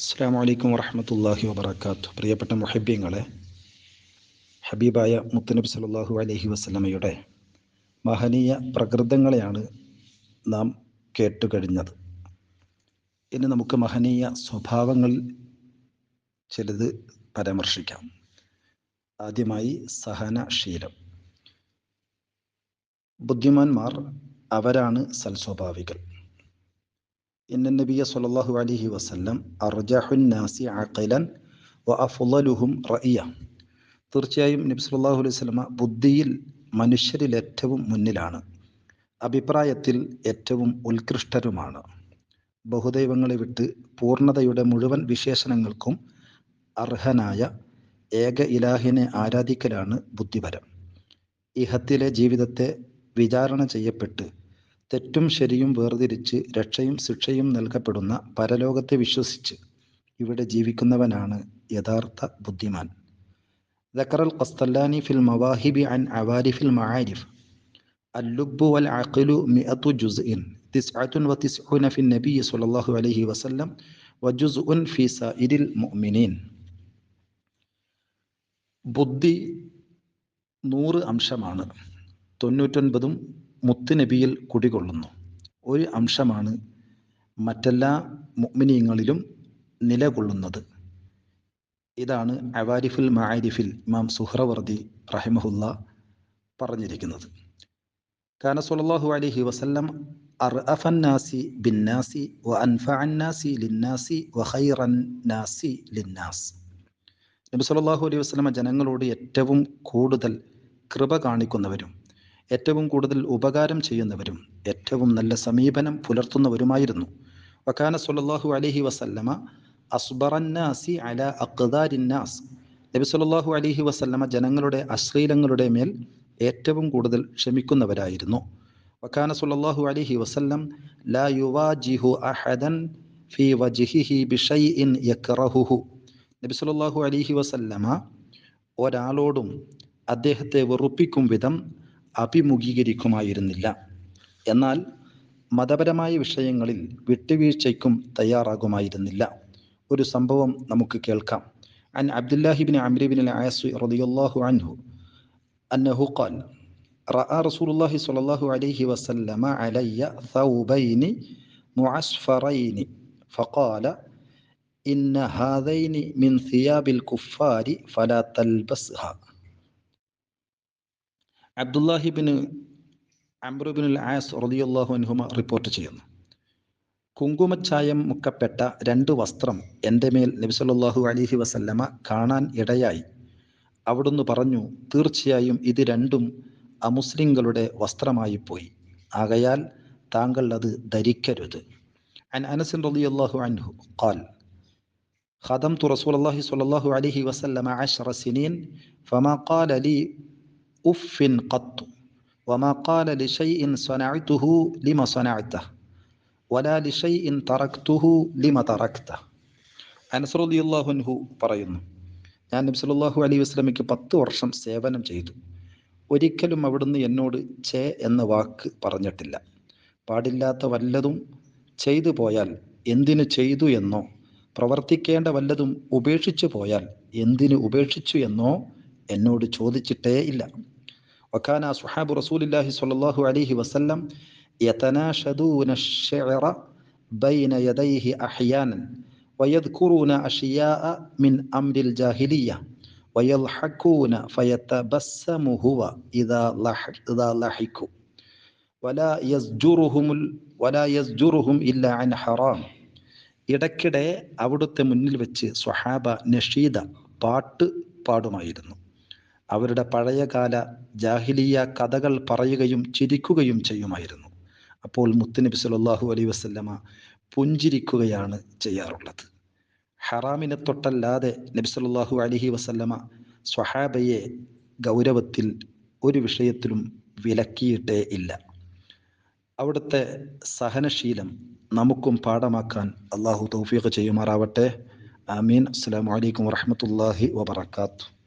അസ്സാം വലൈക്കും വറഹമത്തല്ലാഹി വബർക്കാത്തു പ്രിയപ്പെട്ട മുഹബ്യങ്ങളെ ഹബീബായ മുത്തനബി സല്ലാഹു അലഹി വസ്ലമയുടെ മഹനീയ പ്രകൃതങ്ങളെയാണ് നാം കേട്ടുകഴിഞ്ഞത്. ഇനി നമുക്ക് മഹനീയ സ്വഭാവങ്ങളിൽ ചിലത് പരാമർശിക്കാം. ആദ്യമായി സഹനശീലം. ബുദ്ധിമാന്മാർ അവരാണ് സൽസ്വഭാവികൾ. ഇന്ന النبي സല്ലല്ലാഹു അലൈഹി വസല്ലം അർജഹുൻ നാസി الناس അഫ്ളലുഹും റഇയ തീർച്ചയായും നബി സല്ലല്ലാഹു അലൈഹി വസല്ലമ ബുദ്ധിയിൽ മനുഷ്യരിൽ ഏറ്റവും മുന്നിലാണ്. അഭിപ്രായത്തിൽ ഏറ്റവും ഉത്കൃഷ്ടരുമാണ്. ബഹുദൈവങ്ങളെ വിട്ട് പൂർണതയുടെ മുഴുവൻ വിശേഷണങ്ങൾക്കും അർഹനായ ഏക ഇലാഹിനെ ആരാധിക്കലാണ് ബുദ്ധിപരം. ഇഹത്തിലെ ജീവിതത്തെ വിചാരണ ചെയ്യപ്പെട്ട് തെറ്റും ശരിയും വേർതിരിച്ച് രക്ഷയും ശിക്ഷയും നൽകപ്പെടുന്ന പരലോകത്തെ വിശ്വസിച്ച് ഇവിടെ ജീവിക്കുന്നവനാണ് യഥാർത്ഥ ബുദ്ധിമാൻ ذكر القسطلاني في المواهب عن عوارف المعارف اللب والعقل مئة جزء تسعة وتسعون في النبي صلى الله عليه وسلم وجزء في سائر المؤمنين ബുദ്ധി നൂറ് അംശമാണ് തൊണ്ണൂറ്റൊൻപതും മുത്തുനബിയിൽ കുടികൊള്ളുന്നു. ഒരു അംശമാണ് മറ്റെല്ലാ മുഗ്മിനീയങ്ങളിലും നിലകൊള്ളുന്നത്. ഇതാണ് അവാരിഫുൽ മാരിഫിൽ ഇമാം സുഹ്റവർദി റഹിമഹുല്ല പറഞ്ഞിരിക്കുന്നത്. കാന സല്ലല്ലാഹു അലൈഹി വസല്ലം അർഅഫന്നാസി ബിന്നാസി വ അൻഫഅൻ ലിന്നാസി വ ഖൈറൻ നാസി ലിന്നാസ് നബി സല്ലല്ലാഹു അലൈഹി വസ്ലമ ജനങ്ങളോട് ഏറ്റവും കൂടുതൽ കൃപ കാണിക്കുന്നവരും ഏറ്റവും കൂടുതൽ ഉപകാരം ചെയ്യുന്നവരും ഏറ്റവും നല്ല സമീപനം പുലർത്തുന്നവരുമായിരുന്നു. വക്കാന സല്ലല്ലാഹു അലഹി വസല്ലമ അസ്ബറന്നാസി അല അക്താരിന്നാസ് നബി സല്ലല്ലാഹു അലഹി വസല്ലമ ജനങ്ങളുടെ അശ്ലീലങ്ങളുടെ മേൽ ഏറ്റവും കൂടുതൽ ക്ഷമിക്കുന്നവരായിരുന്നു. വക്കാന സല്ലല്ലാഹു അലഹി വസല്ലം ലാ യുവാജിഹു അഹദൻ ഫി വജിഹിഹി ബിഷൈ ഇൻ യക്റഹുഹു നബി സല്ലല്ലാഹു അലഹി വസല്ലമ ഒരാളോടും അദ്ദേഹത്തെ വെറുപ്പിക്കും വിധം അഭിമുഖീകരിക്കുമായിരുന്നില്ല എന്നാൽ മതപരമായ വിഷയങ്ങളിൽ വിട്ടുവീഴ്ചയ്ക്കും തയ്യാറാകുമായിരുന്നില്ല ഒരു സംഭവം നമുക്ക് കേൾക്കാം عن عبد الله بن عمرو بن العاص رضي الله عنه أنه قال رأى رسول الله صلى الله عليه وسلم علي ثوبين معصفرين فقال إن هذين من ثياب الكفار فلا تلبسها അബ്ദുല്ലാഹിബിന് അംബ്രുബിനുൽ ആസ് റദിയുല്ലാഹു അനുഹുമ റിപ്പോർട്ട് ചെയ്യുന്നു. കുങ്കുമച്ചായം മുക്കപ്പെട്ട രണ്ട് വസ്ത്രം എന്റെ മേൽ നബിസല്ലാഹു അലിഹി വസല്ലമ കാണാൻ ഇടയായി. അവിടുന്ന് പറഞ്ഞു തീർച്ചയായും ഇത് രണ്ടും അമുസ്ലിങ്ങളുടെ വസ്ത്രമായി പോയി. ആകയാൽ താങ്കൾ അത് ധരിക്കരുത്. അൻ അനസിൻ റലിയല്ലാഹു അൻഹു ഖാൽ ഖദംതു റസൂലുള്ളാഹി സ്വല്ലല്ലാഹു അലൈഹി വസല്ലമ അശ്റ സിനീൻ ഫമാ ഖാല അലി فما قال لي أف قط وما قال لشيء صنعته لما صنعته ولا لشيء تركته لما تركته അനസ് റളിയല്ലാഹു അൻഹു പറയുന്നു ഞാൻ നബി സല്ലല്ലാഹു അലൈഹി വസല്ലമയ്ക്ക് പത്ത് വർഷം സേവനം ചെയ്തു ഒരിക്കലും അവിടുന്ന് എന്നോട് ചേ എന്ന വാക്ക് പറഞ്ഞിട്ടില്ല പാടില്ലാത്ത വല്ലതും ചെയ്തു പോയാൽ എന്തിനു ചെയ്തു എന്നോ പ്രവർത്തിക്കേണ്ട വല്ലതും ഉപേക്ഷിച്ചു പോയാൽ എന്തിനു ഉപേക്ഷിച്ചു എന്നോ എന്നോട് ചോദിച്ചിട്ടേ ഇല്ല وكان أصحاب رسول الله صلى الله عليه وسلم يتناشدون الشعر بين يديه أحيانا ويذكرون أشياء من أمر الجاهلية ويضحكون فيتبسم هو إذا لحق إذا لحكوا ولا يزجرهم ولا يزجرهم إلا عن حرام ഇടയ്ക്കിടെ അവിടുത്തെ മുന്നിൽ വെച്ച് സ്വഹാബ നഷീദ പാട്ട് പാടുമായിരുന്നു അവരുടെ പഴയകാല ജാഹിലിയ കഥകൾ പറയുകയും ചിരിക്കുകയും ചെയ്യുമായിരുന്നു. അപ്പോൾ മുത്തുനബി സല്ലല്ലാഹു അലൈ വസല്ലമ പുഞ്ചിരിക്കുകയാണ് ചെയ്യാറുള്ളത്. ഹറാമിനെ തൊട്ടല്ലാതെ നബി സല്ലല്ലാഹു അലൈഹി വസല്ലമ സ്വഹാബയെ ഗൗരവത്തിൽ ഒരു വിഷയത്തിലും വിലക്കിയിട്ടേ ഇല്ല. അവിടുത്തെ സഹനശീലം നമുക്കും പാഠമാക്കാൻ അള്ളാഹു തൗഫീഖ് ചെയ്യുമാറാവട്ടെ. ആമീൻ. അസ്സാം അലൈക്കും വറഹ്മത്തുള്ളാഹി വബറകാതുഹു.